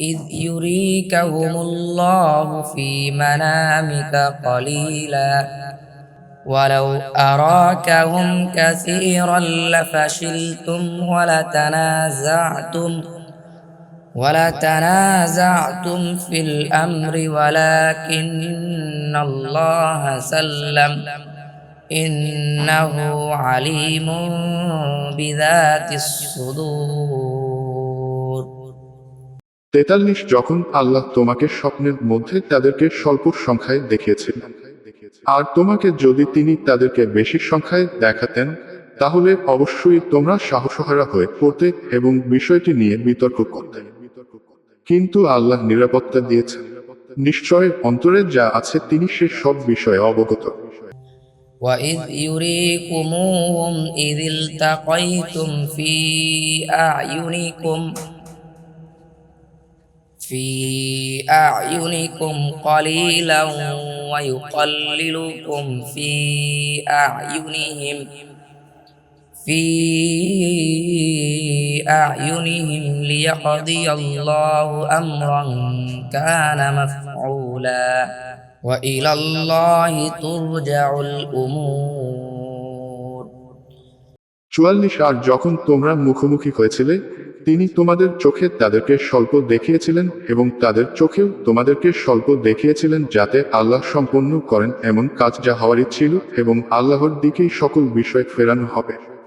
إذ يريكهم الله في منامك قليلا. ولو أراكهم كثيرا لفشلتم ولتنازعتم ولتنازعتم في الأمر ولكن الله سلم. إنه عليم بذات الصدور. তেতাল্লিশ যখন আল্লাহ তোমাকে স্বপ্নের মধ্যে তাদেরকে স্বল্প সংখ্যায় দেখিয়েছিলেন আর তোমাকে যদি তিনি তাদেরকে বেশি সংখ্যায় দেখাতেন তাহলে অবশ্যই তোমরা সাহসহারা হয়ে পড়তে এবং বিষয়টি নিয়ে বিতর্ক করতে কিন্তু আল্লাহ নিরাপত্তা দিয়েছেন নিশ্চয় অন্তরে যা আছে তিনি সে সব বিষয়ে অবগত وإذ يريكموهم إذ التقيتم في أعينكم في أعينكم قليلا ويقللكم في أعينهم في أعينهم ليقضي الله أمرا كان مفعولا وإلى الله ترجع الأمور চুয়াল্লিশ আর যখন তোমরা মুখোমুখি হয়েছিলে তিনি তোমাদের চোখে তাদেরকে স্বল্প দেখিয়েছিলেন এবং তাদের চোখেও তোমাদেরকে স্বল্প দেখিয়েছিলেন যাতে আল্লাহ সম্পন্ন করেন এমন কাজ যা হওয়ারই ছিল এবং আল্লাহর দিকেই সকল বিষয় ফেরানো হবে।